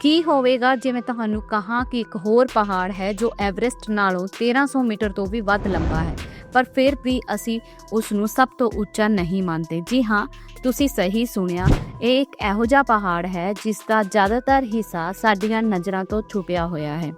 ਕੀ ਹੋਵੇਗਾ? ਜੇ ਮੈਂ ਤੁਹਾਨੂੰ ਕਹਾਂ ਕਿ ਇੱਕ ਹੋਰ ਪਹਾੜ ਹੈ ਜੋ ਐਵਰੈਸਟ ਨਾਲੋਂ 1300 ਮੀਟਰ ਤੋਂ ਵੀ ਵੱਧ ਲੰਬਾ ਹੈ, ਪਰ ਫਿਰ ਵੀ ਅਸੀਂ ਉਸ ਨੂੰ ਸਭ ਤੋਂ ਉੱਚਾ ਨਹੀਂ ਮੰਨਦੇ। ਜੀ ਹਾਂ, ਤੁਸੀਂ ਸਹੀ ਸੁਣਿਆ। ਇਹ ਇੱਕ ਇਹੋ ਜਿਹਾ ਪਹਾੜ ਹੈ ਜਿਸ ਦਾ ਜ਼ਿਆਦਾਤਰ ਹਿੱਸਾ ਸਾਡੀਆਂ ਨਜ਼ਰਾਂ ਤੋਂ ਛੁਪਿਆ ਹੋਇਆ ਹੈ।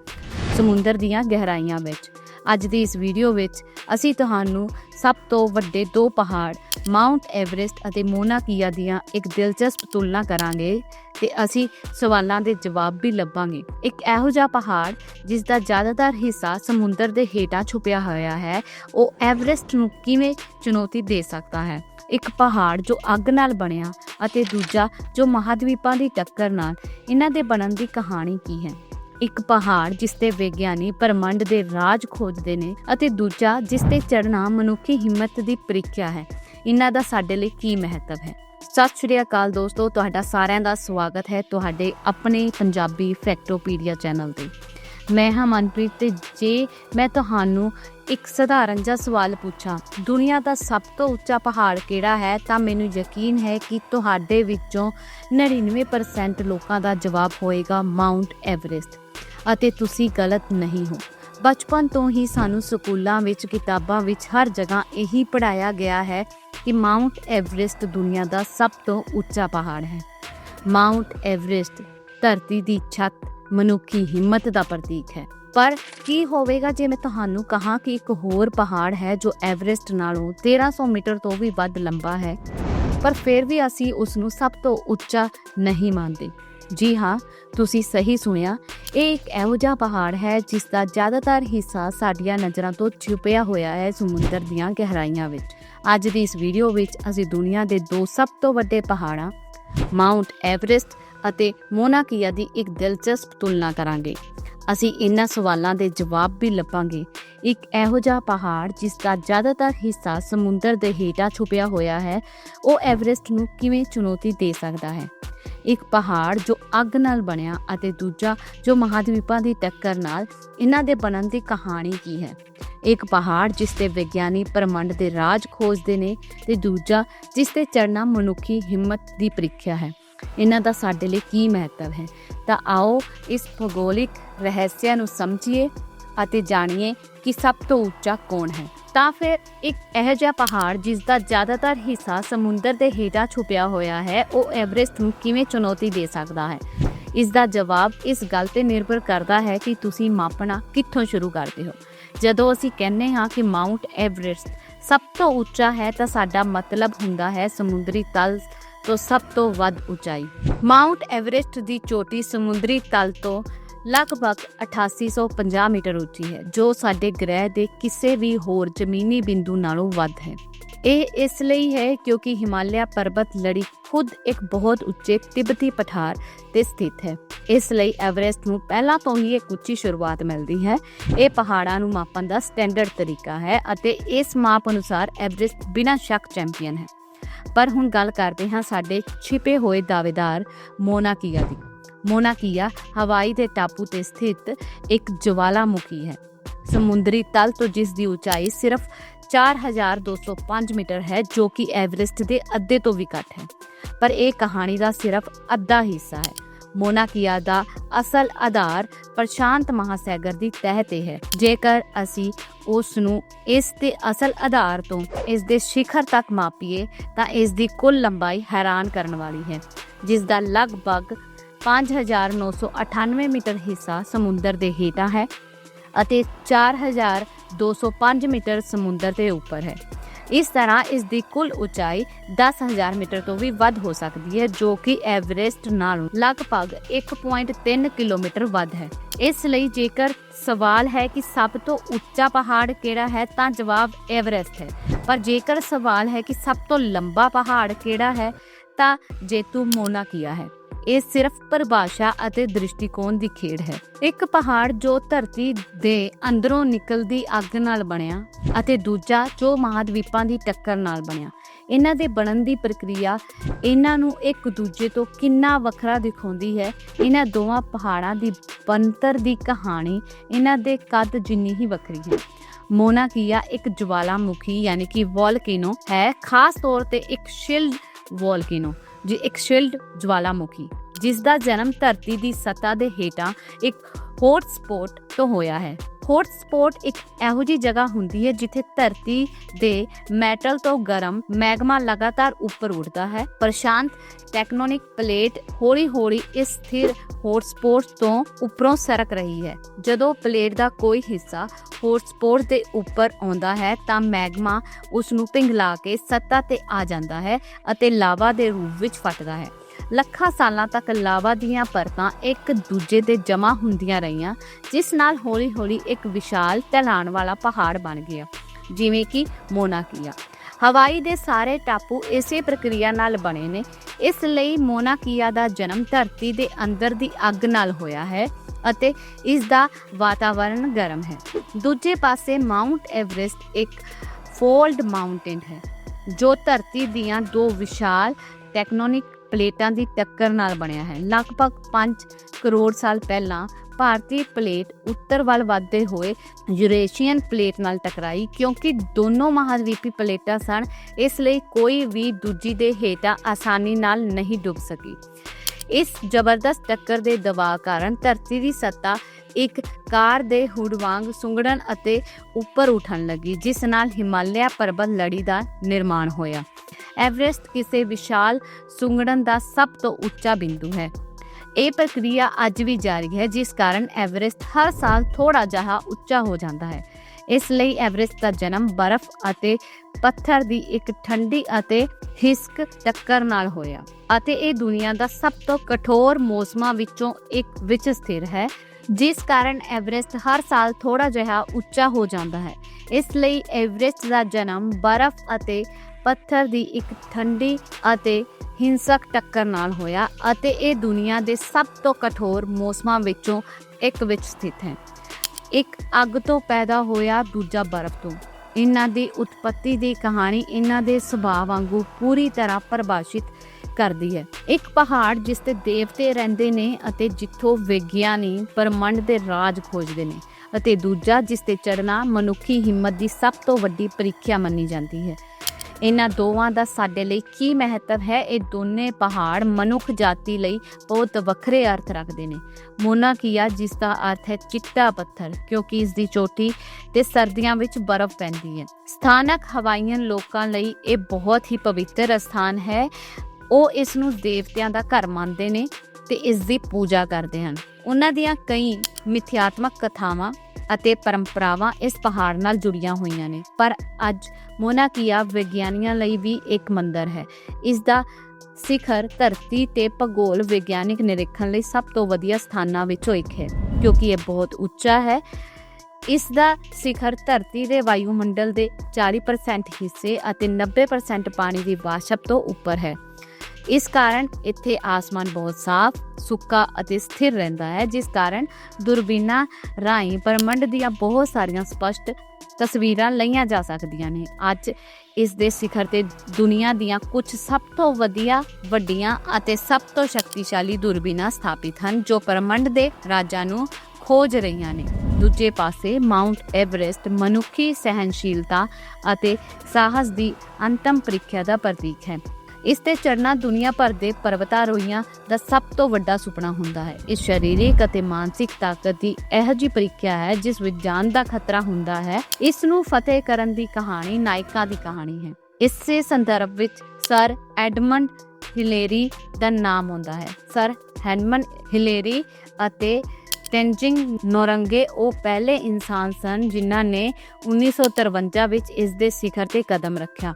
ਸਮੁੰਦਰ ਦੀਆਂ ਗਹਿਰਾਈਆਂ ਵਿੱਚ। ਅੱਜ ਦੀ ਇਸ ਵੀਡੀਓ ਵਿੱਚ ਅਸੀਂ ਤੁਹਾਨੂੰ ਸਭ ਤੋਂ ਵੱਡੇ ਦੋ ਪਹਾੜ ਮਾਊਂਟ ਐਵਰੈਸਟ ਅਤੇ ਮੋਨਾ ਕੀਆ ਦੀਆਂ ਇੱਕ ਦਿਲਚਸਪ ਤੁਲਨਾ ਕਰਾਂਗੇ ਤੇ ਅਸੀਂ ਸਵਾਲਾਂ ਦੇ ਜਵਾਬ ਵੀ ਲੱਭਾਂਗੇ। ਇੱਕ ਇਹੋ ਜਿਹਾ ਪਹਾੜ ਜਿਸ ਦਾ ਜ਼ਿਆਦਾਤਰ ਹਿੱਸਾ ਸਮੁੰਦਰ ਦੇ ਹੇਠਾਂ ਛੁਪਿਆ ਹੋਇਆ ਹੈ, ਉਹ ਐਵਰੈਸਟ ਨੂੰ ਕਿਵੇਂ ਚੁਣੌਤੀ ਦੇ ਸਕਦਾ ਹੈ? ਇੱਕ ਪਹਾੜ ਜੋ ਅੱਗ ਨਾਲ ਬਣਿਆ ਅਤੇ ਦੂਜਾ ਜੋ ਮਹਾਦਵੀਪਾਂ ਦੀ ਟੱਕਰ ਨਾਲ, ਇਹਨਾਂ ਦੇ ਬਣਨ ਦੀ ਕਹਾਣੀ ਕੀ ਹੈ? ਇੱਕ ਪਹਾੜ ਜਿਸ ਤੇ ਵਿਗਿਆਨੀ ਪਰਮੰਡ ਦੇ ਰਾਜ ਖੋਜਦੇ ਨੇ ਅਤੇ ਦੂਜਾ ਜਿਸ ਤੇ ਚੜ੍ਹਨਾ ਮਨੁੱਖੀ ਹਿੰਮਤ ਦੀ ਪ੍ਰੀਖਿਆ ਹੈ। ਇਹਨਾਂ ਦਾ ਸਾਡੇ ਲਈ ਕੀ ਮਹੱਤਵ ਹੈ? ਸਤਿ ਸ਼੍ਰੀ ਅਕਾਲ ਦੋਸਤੋ, ਤੁਹਾਡਾ ਸਾਰਿਆਂ ਦਾ ਸਵਾਗਤ ਹੈ ਤੁਹਾਡੇ ਆਪਣੇ ਪੰਜਾਬੀ ਫੈਕਟੋਪੀਡੀਆ ਚੈਨਲ ਤੇ। ਮੈਂ ਹਾਂ ਮਨਪ੍ਰੀਤ ਤੇ ਜੇ ਮੈਂ ਤੁਹਾਨੂੰ ਇੱਕ ਸਧਾਰਨ ਜਿਹਾ ਸਵਾਲ ਪੁੱਛਾਂ, ਦੁਨੀਆ ਦਾ ਸਭ ਤੋਂ ਉੱਚਾ ਪਹਾੜ ਕਿਹੜਾ ਹੈ? ਤਾਂ ਮੈਨੂੰ ਯਕੀਨ ਹੈ ਕਿ ਤੁਹਾਡੇ ਵਿੱਚੋਂ 99% ਲੋਕਾਂ ਦਾ ਜਵਾਬ ਹੋਏਗਾ ਮਾਊਂਟ ਐਵਰੈਸਟ। ਅਤੇ ਤੁਸੀਂ ਗਲਤ ਨਹੀਂ ਹੋ। ਬਚਪਨ ਤੋਂ ਹੀ ਸਾਨੂੰ ਸਕੂਲਾਂ ਵਿੱਚ, ਕਿਤਾਬਾਂ ਵਿੱਚ ਹਰ ਜਗ੍ਹਾ ਇਹੀ ਪੜਾਇਆ ਗਿਆ ਹੈ ਕਿ ਮਾਊਂਟ ਐਵਰੈਸਟ ਦੁਨੀਆ ਦਾ ਸਭ ਤੋਂ ਉੱਚਾ ਪਹਾੜ ਹੈ। ਮਾਊਂਟ ਐਵਰੈਸਟ ਧਰਤੀ ਦੀ ਛੱਤ ਮਨੁੱਖੀ ਹਿੰਮਤ ਦਾ ਪ੍ਰਤੀਕ ਹੈ। ਪਰ ਕੀ ਹੋਵੇਗਾ ਜੇ ਮੈਂ ਤੁਹਾਨੂੰ ਕਹਾਂ ਕਿ ਇੱਕ ਹੋਰ ਪਹਾੜ ਹੈ ਜੋ ਐਵਰੈਸਟ ਨਾਲੋਂ 1300 ਮੀਟਰ ਤੋਂ ਵੀ ਵੱਧ ਲੰਬਾ ਹੈ? ਪਰ ਫਿਰ ਵੀ ਅਸੀਂ ਉਸ ਨੂੰ ਸਭ ਤੋਂ ਉੱਚਾ ਨਹੀਂ ਮੰਨਦੇ। ਜੀ ਹਾਂ, ਤੁਸੀਂ ਸਹੀ ਸੁਣਿਆ। ਇਹ ਇੱਕ ਇਹੋ ਜਿਹਾ ਪਹਾੜ ਹੈ ਜਿਸ ਦਾ ਜ਼ਿਆਦਾਤਰ ਹਿੱਸਾ ਸਾਡੀਆਂ ਨਜ਼ਰਾਂ ਤੋਂ ਛੁਪਿਆ ਹੋਇਆ ਹੈ ਸਮੁੰਦਰ ਦੀਆਂ ਗਹਿਰਾਈਆਂ ਵਿੱਚ। ਅੱਜ ਦੀ ਇਸ ਵੀਡੀਓ ਵਿੱਚ ਅਸੀਂ ਦੁਨੀਆ ਦੇ ਦੋ ਸਭ ਤੋਂ ਵੱਡੇ ਪਹਾੜਾਂ ਮਾਊਂਟ ਐਵਰੈਸਟ ਅਤੇ ਮੋਨਾਕੀਆ ਦੀ ਇੱਕ ਦਿਲਚਸਪ ਤੁਲਨਾ ਕਰਾਂਗੇ। ਅਸੀਂ ਇਹਨਾਂ ਸਵਾਲਾਂ ਦੇ ਜਵਾਬ ਵੀ ਲੱਭਾਂਗੇ। ਇੱਕ ਇਹੋ ਜਿਹਾ ਪਹਾੜ ਜਿਸ ਦਾ ਜ਼ਿਆਦਾਤਰ ਹਿੱਸਾ ਸਮੁੰਦਰ ਦੇ ਹੇਠਾਂ ਛੁਪਿਆ ਹੋਇਆ ਹੈ, ਉਹ ਐਵਰੈਸਟ ਨੂੰ ਕਿਵੇਂ ਚੁਣੌਤੀ ਦੇ ਸਕਦਾ ਹੈ? ਇੱਕ ਪਹਾੜ ਜੋ ਅੱਗ ਨਾਲ ਬਣਿਆ ਅਤੇ ਦੂਜਾ ਜੋ ਮਹਾਦਵੀਪਾਂ ਦੀ ਟੱਕਰ ਨਾਲ ਇਹਨਾਂ ਦੇ ਬਣਨ ਦੀ ਕਹਾਣੀ ਕੀ ਹੈ? ਇੱਕ ਪਹਾੜ ਜਿਸ ਤੇ ਵਿਗਿਆਨੀ ਪਰਮੰਡ ਦੇ ਰਾਜ ਖੋਜਦੇ ਨੇ ਤੇ ਦੂਜਾ ਜਿਸ ਤੇ ਚੜ੍ਹਨਾ ਮਨੁੱਖੀ ਹਿੰਮਤ ਦੀ ਪ੍ਰੀਖਿਆ ਹੈ। ਇਹਨਾਂ ਦਾ ਸਾਡੇ ਲਈ ਕੀ ਮਹੱਤਵ ਹੈ? ਤਾਂ ਆਓ ਇਸ ਭੂਗੋਲਿਕ ਰਹੱਸਿਆ ਨੂੰ ਸਮਝੀਏ ਅਤੇ ਜਾਣੀਏ ਕਿ ਸਭ ਤੋਂ ਉੱਚਾ ਕੌਣ ਹੈ। ਤਾਂ ਫਿਰ ਇੱਕ ਇਹੋ ਜਿਹਾ ਪਹਾੜ ਜਿਸ ਦਾ ਜ਼ਿਆਦਾਤਰ ਹਿੱਸਾ ਸਮੁੰਦਰ ਦੇ ਹੇਠਾਂ ਛੁਪਿਆ ਹੋਇਆ ਹੈ, ਉਹ ਐਵਰੈਸਟ ਨੂੰ ਕਿਵੇਂ ਚੁਣੌਤੀ ਦੇ ਸਕਦਾ ਹੈ? ਇਸ ਦਾ ਜਵਾਬ ਇਸ ਗੱਲ ਤੇ ਨਿਰਭਰ ਕਰਦਾ ਹੈ ਕਿ ਤੁਸੀਂ ਮਾਪਣਾ ਕਿੱਥੋਂ ਸ਼ੁਰੂ ਕਰਦੇ ਹੋ। ਜਦੋਂ ਅਸੀਂ ਕਹਿੰਦੇ ਹਾਂ ਕਿ ਮਾਊਂਟ ਐਵਰੈਸਟ ਸਭ ਤੋਂ ਉੱਚਾ ਹੈ ਤਾਂ ਸਾਡਾ ਮਤਲਬ ਹੁੰਦਾ ਹੈ ਸਮੁੰਦਰੀ ਤਲ ਤੋਂ ਸਭ ਤੋਂ ਵੱਧ ਉਚਾਈ। ਮਾਊਂਟ ਐਵਰੇਸਟ ਦੀ ਚੋਟੀ ਸਮੁੰਦਰੀ ਤਲ ਤੋਂ ਲਗਭਗ 8850 ਮੀਟਰ ਉੱਚੀ ਹੈ, ਜੋ ਸਾਡੇ ਗ੍ਰਹਿ ਦੇ ਕਿਸੇ ਵੀ ਹੋਰ ਜ਼ਮੀਨੀ ਬਿੰਦੂ ਨਾਲੋਂ ਵੱਧ ਹੈ। ਇਹ ਇਸ ਲਈ ਹੈ ਕਿਉਂਕਿ ਹਿਮਾਲਿਆ ਪਰਬਤ ਲੜੀ ਖੁਦ ਇੱਕ ਬਹੁਤ ਉੱਚੇ ਤਿੱਬਤੀ ਪਠਾਰ ਤੇ ਸਥਿਤ ਹੈ। ਇਸ ਲਈ ਐਵਰੈਸਟ ਨੂੰ ਪਹਿਲਾਂ ਤੋਂ ਹੀ ਇੱਕ ਉੱਚੀ ਸ਼ੁਰੂਆਤ ਮਿਲਦੀ ਹੈ। ਇਹ ਪਹਾੜਾਂ ਨੂੰ ਮਾਪਣ ਦਾ ਸਟੈਂਡਰਡ ਤਰੀਕਾ ਹੈ ਅਤੇ ਇਸ ਮਾਪ ਅਨੁਸਾਰ ਐਵਰੈਸਟ ਬਿਨਾਂ ਸ਼ੱਕ ਚੈਂਪੀਅਨ ਹੈ। ਪਰ ਹੁਣ ਗੱਲ ਕਰਦੇ ਹਾਂ ਸਾਡੇ ਛਿਪੇ ਹੋਏ ਦਾਅਵੇਦਾਰ ਮੋਨਾਕੀਆ ਦੀ। ਮੋਨਾਕੀਆ ਹਵਾਈ ਦੇ ਟਾਪੂ ਤੇ ਸਥਿਤ ਇੱਕ ਜਵਾਲਾਮੁਖੀ ਹੈ। ਸਮੁੰਦਰੀ ਤਲ ਤੋਂ ਜਿਸ ਦੀ ਉਚਾਈ ਸਿਰਫ 4205 ਮੀਟਰ ਹੈ, ਜੋ ਕਿ ਐਵਰੈਸਟ ਦੇ ਅੱਧੇ ਤੋਂ ਵੀ ਘੱਟ ਹੈ। ਪਰ ਇਹ ਕਹਾਣੀ ਦਾ ਸਿਰਫ ਅੱਧਾ ਹਿੱਸਾ ਹੈ। ਮੋਨਾਕੀਆ ਦਾ ਅਸਲ ਆਧਾਰ ਪ੍ਰਸ਼ਾਂਤ ਮਹਾਸਾਗਰ ਦੀ ਤਹਿ ਤੇ ਹੈ। ਜੇਕਰ ਅਸੀਂ ਉਸ ਨੂੰ ਇਸ ਦੇ ਅਸਲ ਆਧਾਰ ਤੋਂ ਇਸ ਦੇ ਸਿਖਰ ਤੱਕ ਮਾਪੀਏ, ਤਾਂ ਇਸ ਦੀ ਕੁੱਲ ਲੰਬਾਈ ਹੈਰਾਨ ਕਰਨ ਵਾਲੀ ਹੈ, ਜਿਸ ਦਾ ਲਗਭਗ 5998 ਮੀਟਰ ਹਿੱਸਾ ਸਮੁੰਦਰ ਦੇ ਹੇਠਾਂ ਹੈ ਅਤੇ 4205 ਮੀਟਰ ਸਮੁੰਦਰ ਦੇ ਉੱਪਰ ਹੈ। ਇਸ ਤਰ੍ਹਾਂ ਇਸ ਦੀ ਕੁੱਲ ਉਚਾਈ 10000 ਮੀਟਰ ਤੋਂ ਵੀ ਵੱਧ ਹੋ ਸਕਦੀ ਹੈ, ਜੋ ਕਿ ਐਵਰੇਸਟ ਨਾਲੋਂ ਲਗਭਗ 1.3 ਕਿਲੋਮੀਟਰ ਵੱਧ ਹੈ। ਇਸ ਲਈ ਜੇਕਰ ਸਵਾਲ ਹੈ ਕਿ ਸਭ ਤੋਂ ਉੱਚਾ ਪਹਾੜ ਕਿਹੜਾ ਹੈ, ਤਾਂ ਜਵਾਬ ਐਵਰੈਸਟ ਹੈ। ਪਰ ਜੇਕਰ ਸਵਾਲ ਹੈ ਕਿ ਸਭ ਤੋਂ ਲੰਬਾ ਪਹਾੜ ਕਿਹੜਾ ਹੈ, ਤਾਂ ਜੇਤੂ ਮੋਨਾ ਕੀਆ ਹੈ। ਇਹ ਸਿਰਫ ਪਰਿਭਾਸ਼ਾ ਅਤੇ ਦ੍ਰਿਸ਼ਟੀਕੋਣ ਦੀ ਖੇਡ ਹੈ। ਇੱਕ ਪਹਾੜ ਜੋ ਧਰਤੀ ਦੇ ਅੰਦਰੋਂ ਨਿਕਲਦੀ ਅੱਗ ਨਾਲ ਬਣਿਆ ਅਤੇ ਦੂਜਾ ਜੋ ਮਹਾਦਵੀਪਾਂ ਦੀ ਟੱਕਰ ਨਾਲ ਬਣਿਆ। ਇਹਨਾਂ ਦੇ ਬਣਨ ਦੀ ਪ੍ਰਕਿਰਿਆ ਇਹਨਾਂ ਨੂੰ ਇੱਕ ਦੂਜੇ ਤੋਂ ਕਿੰਨਾ ਵੱਖਰਾ ਦਿਖਾਉਂਦੀ ਹੈ। ਇਹਨਾਂ ਦੋਵਾਂ ਪਹਾੜਾਂ ਦੀ ਬੰਤਰ ਦੀ ਕਹਾਣੀ ਇਹਨਾਂ ਦੇ ਕੱਦ ਜਿੰਨੀ ਹੀ ਵੱਖਰੀ ਹੈ। ਮੋਨਾਕੀਆ ਇੱਕ ਜਵਾਲਾਮੁਖੀ ਯਾਨੀ ਕਿ ਵੋਲਕੇਨੋ ਹੈ। ਖਾਸ ਤੌਰ ਤੇ ਇੱਕ ਸ਼ਿਲਡ ਵੋਲਕੇਨੋ। ਜੀ ਇੱਕ ਸ਼ਿਲਡ ਜਵਾਲਾਮੁਖੀ। ਜਿਸ ਦਾ ਜਨਮ ਧਰਤੀ ਦੀ ਸਤ੍ਹਾ ਦੇ ਹੇਠਾਂ ਇੱਕ ਹੌਟ ਸਪੌਟ ਤੋਂ ਹੋਇਆ ਹੈ। ਹੌਟ ਸਪੌਟ ਇੱਕ ਇਹੋ ਜਿਹੀ ਜਗ੍ਹਾ ਹੁੰਦੀ ਹੈ ਜਿੱਥੇ ਧਰਤੀ ਦੇ ਮੈਟਲ ਤੋਂ ਗਰਮ ਮੈਗਮਾ ਲਗਾਤਾਰ ਉੱਪਰ ਉੱਠਦਾ ਹੈ। ਪ੍ਰਸ਼ਾਂਤ ਟੈਕਟੋਨਿਕ ਪਲੇਟ ਹੌਲੀ-ਹੌਲੀ ਇਸ ਸਥਿਰ ਹੌਟ ਸਪੌਟ ਤੋਂ ਉੱਪਰੋਂ ਸਰਕ ਰਹੀ ਹੈ। ਜਦੋਂ ਪਲੇਟ ਦਾ ਕੋਈ ਹਿੱਸਾ ਹੌਟ ਸਪੌਟ ਦੇ ਉੱਪਰ ਆਉਂਦਾ ਹੈ ਤਾਂ ਮੈਗਮਾ ਉਸ ਨੂੰ ਪਿਘਲਾ ਕੇ ਸੱਤਾ ਤੇ ਆ ਜਾਂਦਾ ਹੈ ਅਤੇ ਲਾਵਾ ਦੇ ਰੂਪ ਵਿੱਚ ਫਟਦਾ ਹੈ। ਲੱਖਾਂ ਸਾਲਾਂ ਤੱਕ ਲਾਵਾ ਦੀਆਂ ਪਰਤਾਂ ਇੱਕ ਦੂਜੇ ਤੇ ਜਮ੍ਹਾਂ ਹੁੰਦੀਆਂ ਰਹੀਆਂ, ਜਿਸ ਨਾਲ ਹੌਲੀ-ਹੌਲੀ ਇੱਕ ਵਿਸ਼ਾਲ ਢਲਾਣ ਵਾਲਾ ਪਹਾੜ ਬਣ ਗਿਆ, ਜਿਵੇਂ ਕਿ ਮੋਨਾਕੀਆ। ਹਵਾਈ ਦੇ ਸਾਰੇ ਟਾਪੂ ਇਸੇ ਪ੍ਰਕਿਰਿਆ ਨਾਲ ਬਣੇ ਨੇ। ਇਸ ਲਈ ਮੋਨਾਕੀਆ ਦਾ ਜਨਮ ਧਰਤੀ ਦੇ ਅੰਦਰ ਦੀ ਅੱਗ ਨਾਲ ਹੋਇਆ ਹੈ ਅਤੇ ਇਸ ਦਾ ਵਾਤਾਵਰਣ ਗਰਮ ਹੈ। ਦੂਜੇ ਪਾਸੇ ਮਾਉਂਟ ਐਵਰੈਸਟ ਇੱਕ ਫੋਲਡ ਮਾਊਂਟੇਨ ਹੈ, ਜੋ ਧਰਤੀ ਦੀਆਂ ਦੋ ਵਿਸ਼ਾਲ ਟੈਕਟੋਨਿਕ ਪਲੇਟਾਂ ਦੀ ਟੱਕਰ ਨਾਲ ਬਣਿਆ ਹੈ। ਲਗਭਗ 5 ਕਰੋੜ ਸਾਲ ਪਹਿਲਾਂ ਭਾਰਤੀ ਪਲੇਟ ਉੱਤਰ ਵੱਲ ਵੱਧਦੇ ਹੋਏ ਯੂਰੇਸ਼ੀਅਨ ਪਲੇਟ ਨਾਲ ਟਕਰਾਈ ਕਿਉਂਕਿ ਦੋਨੋਂ ਮਹਾਦਵੀਪੀ ਪਲੇਟਾਂ ਸਨ। ਇਸ ਲਈ ਕੋਈ ਵੀ ਦੂਜੀ ਦੇ ਹੇਠਾਂ ਆਸਾਨੀ ਨਾਲ ਨਹੀਂ ਡੁੱਬ ਸਕੀ। ਇਸ ਜ਼ਬਰਦਸਤ ਟੱਕਰ ਦੇ ਦਬਾਅ ਕਾਰਨ ਧਰਤੀ ਦੀ ਸੱਤਾ ਇੱਕ ਕਾਰ ਦੇ ਹੁੜ ਵਾਂਗ ਸੁੰਗੜਨ ਅਤੇ ਉੱਪਰ ਉੱਠਣ ਲੱਗੀ, ਜਿਸ ਨਾਲ ਹਿਮਾਲਿਆ ਪਰਬਤ ਲੜੀ ਦਾ ਨਿਰਮਾਣ ਹੋਇਆ। ਐਵਰੈਸਟ ਕਿਸੇ ਵਿਸ਼ਾਲ ਸੁੰਗੜਨ ਦਾ ਸਭ ਤੋਂ ਉੱਚਾ ਬਿੰਦੂ ਹੈ। ਇਹ ਪ੍ਰਕਿਰਿਆ ਅੱਜ ਵੀ ਜਾਰੀ ਹੈ, ਜਿਸ ਕਾਰਨ ਐਵਰੈਸਟ ਹਰ ਸਾਲ ਥੋੜਾ ਜਿਹਾ ਉੱਚਾ ਹੋ ਜਾਂਦਾ ਹੈ। ਇਸ ਲਈ ਐਵਰੈਸਟ ਦਾ ਜਨਮ ਬਰਫ਼ ਅਤੇ ਪੱਥਰ ਦੀ ਇੱਕ ਠੰਡੀ ਅਤੇ ਹਿਸਕ ਟੱਕਰ ਨਾਲ ਹੋਇਆ। ਅਤੇ ਇਹ ਦੁਨੀਆ ਦਾ ਸਭ ਤੋਂ ਕਠੋਰ ਮੌਸਮਾਂ ਵਿੱਚੋਂ ਇੱਕ ਵਿੱਚ ਸਥਿਰ ਹੈ। ਜਿਸ ਕਾਰਨ ਐਵਰੈਸਟ ਹਰ ਸਾਲ ਥੋੜਾ ਜਿਹਾ ਉੱਚਾ ਹੋ ਜਾਂਦਾ ਹੈ। ਇਸ ਲਈ ਐਵਰੈਸਟ ਦਾ ਜਨਮ ਬਰਫ਼ ਅਤੇ ਪੱਥਰ ਦੀ ਇੱਕ ਠੰਡੀ ਅਤੇ ਹਿੰਸਕ ਟੱਕਰ ਨਾਲ ਹੋਇਆ ਅਤੇ ਇਹ ਦੁਨੀਆ ਦੇ ਸਭ ਤੋਂ ਕਠੋਰ ਮੌਸਮਾਂ ਵਿੱਚੋਂ ਇੱਕ ਵਿੱਚ ਸਥਿਤ ਹੈ। ਇੱਕ ਅੱਗ ਤੋਂ ਪੈਦਾ ਹੋਇਆ ਦੂਜਾ ਬਰਫ਼ ਤੋਂ। ਇਹਨਾਂ ਦੀ ਉਤਪਤੀ ਦੀ ਕਹਾਣੀ ਇਹਨਾਂ ਦੇ ਸੁਭਾਅ ਵਾਂਗੂ ਪੂਰੀ ਤਰ੍ਹਾਂ ਪਰਿਭਾਸ਼ਿਤ ਕਰਦੀ ਹੈ। ਇੱਕ ਪਹਾੜ ਜਿਸ ਤੇ ਦੇਵਤੇ ਰਹਿੰਦੇ ਨੇ ਅਤੇ ਜਿੱਥੋਂ ਵਿਗਿਆਨੀ ਪਰਮੰਡ ਦੇ ਰਾਜ ਖੋਜਦੇ ਨੇ ਅਤੇ ਦੂਜਾ ਜਿਸ ਤੇ ਚੜਨਾ ਮਨੁੱਖੀ ਹਿੰਮਤ ਦੀ ਸਭ ਤੋਂ ਵੱਡੀ ਪ੍ਰੀਖਿਆ ਮੰਨੀ ਜਾਂਦੀ ਹੈ। ਇਹਨਾਂ ਦੋਵਾਂ ਦਾ ਸਾਡੇ ਲਈ ਕੀ ਮਹੱਤਵ ਹੈ? ਇਹ ਦੋਨੇ ਪਹਾੜ ਮਨੁੱਖ ਜਾਤੀ ਲਈ ਬਹੁਤ ਵੱਖਰੇ ਅਰਥ ਰੱਖਦੇ ਨੇ। ਮੋਨਾਕੀਆ ਜਿਸ ਦਾ ਅਰਥ ਹੈ ਚਿੱਟਾ ਪੱਥਰ, ਕਿਉਂਕਿ ਇਸ ਦੀ ਚੋਟੀ ਤੇ ਸਰਦੀਆਂ ਵਿੱਚ ਬਰਫ਼ ਪੈਂਦੀ ਹੈ। ਸਥਾਨਕ ਹਵਾਈਅਨ ਲੋਕਾਂ ਲਈ ਇਹ ਬਹੁਤ ਹੀ ਪਵਿੱਤਰ ਸਥਾਨ ਹੈ। ਉਹ ਇਸ ਨੂੰ ਦੇਵਤਿਆਂ ਦਾ ਘਰ ਮੰਨਦੇ ਨੇ ਤੇ ਇਸ ਦੀ ਪੂਜਾ ਕਰਦੇ ਹਨ। ਉਹਨਾਂ ਦੀਆਂ ਕਈ ਮਿਥਿਆਤਮਕ ਕਥਾਵਾਂ ਅਤੇ ਪਰੰਪਰਾਵਾਂ ਇਸ ਪਹਾੜ ਨਾਲ ਜੁੜੀਆਂ ਹੋਈਆਂ ਨੇ। ਪਰ ਅੱਜ ਮੋਨਾਕੀਆ ਵਿਗਿਆਨੀਆਂ ਲਈ ਵੀ ਇੱਕ ਮੰਦਰ ਹੈ। ਇਸ ਦਾ ਸਿਖਰ ਧਰਤੀ ਤੇ ਭੂਗੋਲ ਵਿਗਿਆਨਿਕ ਨਿਰੀਖਣ ਲਈ ਸਭ ਤੋਂ ਵਧੀਆ ਸਥਾਨਾਂ ਵਿੱਚੋਂ ਇੱਕ ਹੈ, ਕਿਉਂਕਿ ਇਹ ਬਹੁਤ ਉੱਚਾ ਹੈ। ਇਸ ਦਾ ਸਿਖਰ ਧਰਤੀ ਦੇ ਵਾਯੂਮੰਡਲ ਦੇ 40% ਹਿੱਸੇ ਅਤੇ 90% ਪਾਣੀ ਦੀ ਵਾਸ਼ਪ ਤੋਂ ਉੱਪਰ ਹੈ। ਇਸ ਕਾਰਨ ਇੱਥੇ ਆਸਮਾਨ ਬਹੁਤ ਸਾਫ਼, ਸੁੱਕਾ ਅਤੇ ਸਥਿਰ ਰਹਿੰਦਾ ਹੈ, ਜਿਸ ਕਾਰਨ ਦੂਰਬੀਨਾਂ ਰਾਹੀਂ ਬ੍ਰਹਿਮੰਡ ਦੀਆਂ ਬਹੁਤ ਸਾਰੀਆਂ ਸਪਸ਼ਟ ਤਸਵੀਰਾਂ ਲਈਆਂ ਜਾ ਸਕਦੀਆਂ ਨੇ। ਅੱਜ ਇਸ ਦੇ ਸਿਖਰ ਤੇ ਦੁਨੀਆ ਦੀਆਂ ਕੁਝ ਸਭ ਤੋਂ ਵਧੀਆ, ਵੱਡੀਆਂ ਅਤੇ ਸਭ ਤੋਂ ਸ਼ਕਤੀਸ਼ਾਲੀ ਦੂਰਬੀਨਾਂ ਸਥਾਪਿਤ ਹਨ, ਜੋ ਬ੍ਰਹਿਮੰਡ ਦੇ ਰਾਜਾਂ ਨੂੰ ਖੋਜ ਰਹੀਆਂ ਨੇ। ਦੂਜੇ ਪਾਸੇ ਮਾਉਂਟ ਐਵਰੈਸਟ ਮਨੁੱਖੀ ਸਹਿਨਸ਼ੀਲਤਾ ਅਤੇ ਸਾਹਸ ਦੀ ਅੰਤਮ ਪ੍ਰੀਖਿਆ ਦਾ ਪ੍ਰਤੀਕ ਹੈ। ਇਸ ਤੇ ਚੜਨਾ ਦੁਨੀਆ ਭਰ ਦੇ ਪਰਵਤਾਰੋਹੀਆਂ ਦਾ ਸਭ ਤੋਂ ਵੱਡਾ ਸੁਪਨਾ ਹੁੰਦਾ ਹੈ। ਇਸ ਸਰੀਰਕ ਅਤੇ ਮਾਨਸਿਕ ਤਾਕਤ ਦੀ ਇਹੋ ਜਿਹੀ ਪ੍ਰੀਖਿਆ ਹੈ, ਜਿਸ ਵਿੱਚ ਜਾਨ ਦਾ ਖਤਰਾ ਹੁੰਦਾ ਹੈ। ਇਸ ਨੂੰ ਫਤਿਹ ਕਰਨ ਦੀ ਕਹਾਣੀ ਨਾਇਕਾ ਦੀ ਕਹਾਣੀ ਹੈ। ਇਸੇ ਸੰਦਰਭ ਵਿੱਚ ਸਰ ਐਡਮੰਡ ਹਿਲੇਰੀ ਦਾ ਨਾਮ ਆਉਂਦਾ ਹੈ। ਸਰ ਹੈਨਮਨ ਹਿਲੇਰੀ ਅਤੇ ਤੈਂਜਿੰਗ ਨੋਰੰਗੇ ਉਹ ਪਹਿਲੇ ਇਨਸਾਨ ਸਨ ਜਿਨ੍ਹਾਂ ਨੇ 1953 ਵਿੱਚ ਇਸ ਦੇ ਸਿਖਰ ਤੇ ਕਦਮ ਰੱਖਿਆ।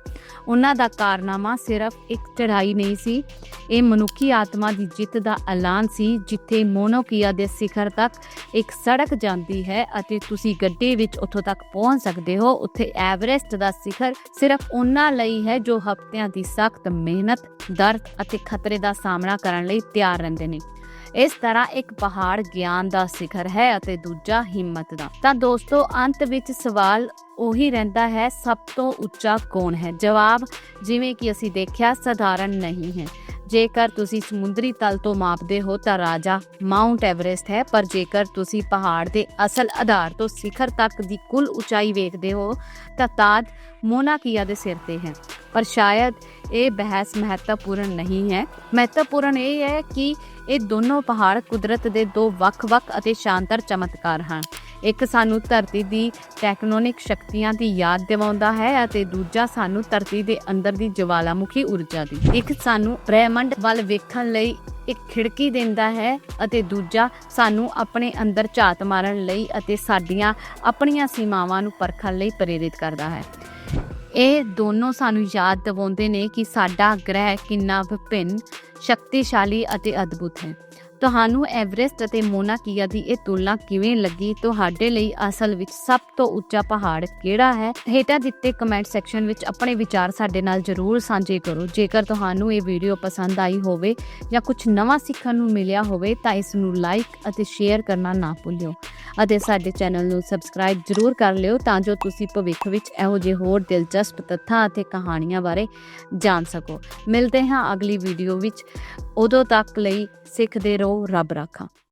ਉਹਨਾਂ ਦਾ ਕਾਰਨਾਮਾ ਸਿਰਫ ਇੱਕ ਚੜ੍ਹਾਈ ਨਹੀਂ ਸੀ, ਇਹ ਮਨੁੱਖੀ ਆਤਮਾ ਦੀ ਜਿੱਤ ਦਾ ਐਲਾਨ ਸੀ ਜਿੱਥੇ ਮੋਨੋਕੀਆ ਦੇ ਸਿਖਰ ਤੱਕ ਇੱਕ ਸੜਕ ਜਾਂਦੀ ਹੈ ਅਤੇ ਤੁਸੀਂ ਗੱਡੀ ਵਿੱਚ ਉੱਥੋਂ ਤੱਕ ਪਹੁੰਚ ਸਕਦੇ ਹੋ। ਉੱਥੇ ਐਵਰੈਸਟ ਦਾ ਸਿਖਰ ਸਿਰਫ ਉਹਨਾਂ ਲਈ ਹੈ ਜੋ ਹਫ਼ਤਿਆਂ ਦੀ ਸਖਤ ਮਿਹਨਤ, ਦਰਦ ਅਤੇ ਖਤਰੇ ਦਾ ਸਾਹਮਣਾ ਕਰਨ ਲਈ ਤਿਆਰ ਰਹਿੰਦੇ ਨੇ। ਇਸ ਤਰ੍ਹਾਂ ਇੱਕ ਪਹਾੜ ਗਿਆਨ ਦਾ ਸਿਖਰ ਹੈ ਅਤੇ ਦੂਜਾ ਹਿੰਮਤ ਦਾ। ਤਾਂ ਦੋਸਤੋ, ਅੰਤ ਵਿੱਚ ਸਵਾਲ ਉਹੀ ਰਹਿੰਦਾ ਹੈ, ਸਭ ਤੋਂ ਉੱਚਾ ਕੌਣ ਹੈ? ਜਵਾਬ ਜਿਵੇਂ ਕਿ ਅਸੀਂ ਦੇਖਿਆ, ਸਧਾਰਨ ਨਹੀਂ ਹੈ। ਜੇਕਰ ਤੁਸੀਂ ਸਮੁੰਦਰੀ ਤਲ ਤੋਂ ਮਾਪਦੇ ਹੋ ਤਾਂ ਰਾਜਾ ਮਾਊਂਟ ਐਵਰੈਸਟ ਹੈ, ਪਰ ਜੇਕਰ ਤੁਸੀਂ ਪਹਾੜ ਦੇ ਅਸਲ ਆਧਾਰ ਤੋਂ ਸਿਖਰ ਤੱਕ ਦੀ ਕੁੱਲ ਉਚਾਈ ਵੇਖਦੇ ਹੋ ਤਾਂ ਤਾਜ ਮੋਨਾਕੀਆ ਦੇ ਸਿਰ ਤੇ ਹੈ। ਪਰ ਸ਼ਾਇਦ ਇਹ ਬਹਿਸ ਮਹੱਤਵਪੂਰਨ ਨਹੀਂ ਹੈ। ਮਹੱਤਵਪੂਰਨ ਇਹ ਹੈ ਕਿ ਇਹ ਦੋਨੋਂ ਪਹਾੜ ਕੁਦਰਤ ਦੇ ਦੋ ਵੱਖ-ਵੱਖ ਅਤੇ ਸ਼ਾਨਦਾਰ ਚਮਤਕਾਰ ਹਨ। ਇੱਕ ਸਾਨੂੰ ਧਰਤੀ ਦੀ ਟੈਕਨੋਨਿਕ ਸ਼ਕਤੀਆਂ ਦੀ ਯਾਦ ਦਿਵਾਉਂਦਾ ਹੈ ਅਤੇ ਦੂਜਾ ਸਾਨੂੰ ਧਰਤੀ ਦੇ ਅੰਦਰ ਦੀ ਜਵਾਲਾਮੁਖੀ ਊਰਜਾ ਦੀ। ਇੱਕ ਸਾਨੂੰ ਬ੍ਰਹਿਮੰਡ ਵੱਲ ਵੇਖਣ ਲਈ ਇੱਕ ਖਿੜਕੀ ਦਿੰਦਾ ਹੈ ਅਤੇ ਦੂਜਾ ਸਾਨੂੰ ਆਪਣੇ ਅੰਦਰ ਝਾਤ ਮਾਰਨ ਲਈ ਅਤੇ ਸਾਡੀਆਂ ਆਪਣੀਆਂ ਸੀਮਾਵਾਂ ਨੂੰ ਪਰਖਣ ਲਈ ਪ੍ਰੇਰਿਤ ਕਰਦਾ ਹੈ। ਇਹ ਦੋਨੋਂ ਸਾਨੂੰ ਯਾਦ ਦਿਵਾਉਂਦੇ ਨੇ ਕਿ ਸਾਡਾ ਗ੍ਰਹਿ ਕਿੰਨਾ ਵਿਭਿੰਨ, ਸ਼ਕਤੀਸ਼ਾਲੀ ਅਤੇ ਅਦਭੁਤ ਹੈ। ਤੁਹਾਨੂੰ ਐਵਰੈਸਟ ਅਤੇ ਮੋਨਾਕੀਆ ਦੀ ਇਹ ਤੁਲਨਾ ਕਿਵੇਂ ਲੱਗੀ? ਤੁਹਾਡੇ ਲਈ ਅਸਲ ਵਿੱਚ ਸਭ ਤੋਂ ਉੱਚਾ ਪਹਾੜ ਕਿਹੜਾ ਹੈ? ਹੇਠਾਂ ਦਿੱਤੇ ਕਮੈਂਟ ਸੈਕਸ਼ਨ ਵਿੱਚ ਆਪਣੇ ਵਿਚਾਰ ਸਾਡੇ ਨਾਲ ਜਰੂਰ ਸਾਂਝੇ ਕਰੋ। ਜੇਕਰ ਤੁਹਾਨੂੰ ਇਹ ਵੀਡੀਓ ਪਸੰਦ ਆਈ ਹੋਵੇ ਜਾਂ ਕੁਝ ਨਵਾਂ ਸਿੱਖਣ ਨੂੰ ਮਿਲਿਆ ਹੋਵੇ ਤਾਂ ਇਸ ਨੂੰ ਲਾਈਕ ਅਤੇ ਸ਼ੇਅਰ ਕਰਨਾ ਨਾ ਭੁੱਲਿਓ। ਅਤੇ ਸਾਡੇ ਚੈਨਲ ਨੂੰ ਸਬਸਕ੍ਰਾਈਬ ਜਰੂਰ ਕਰ ਲਿਓ ਤਾਂ ਜੋ ਤੁਸੀਂ ਭਵਿੱਖ ਵਿੱਚ ਇਹੋ ਜਿਹੇ ਹੋਰ ਦਿਲਚਸਪ ਤੱਥਾਂ ਅਤੇ ਕਹਾਣੀਆਂ ਬਾਰੇ ਜਾਣ ਸਕੋ। ਮਿਲਦੇ ਹਾਂ ਅਗਲੀ ਵੀਡੀਓ ਵਿੱਚ। ਉਦੋਂ ਤੱਕ ਲਈ ਸਿੱਖਦੇ ਰਹੋ ਰੱਬ ਰਾਖਾ।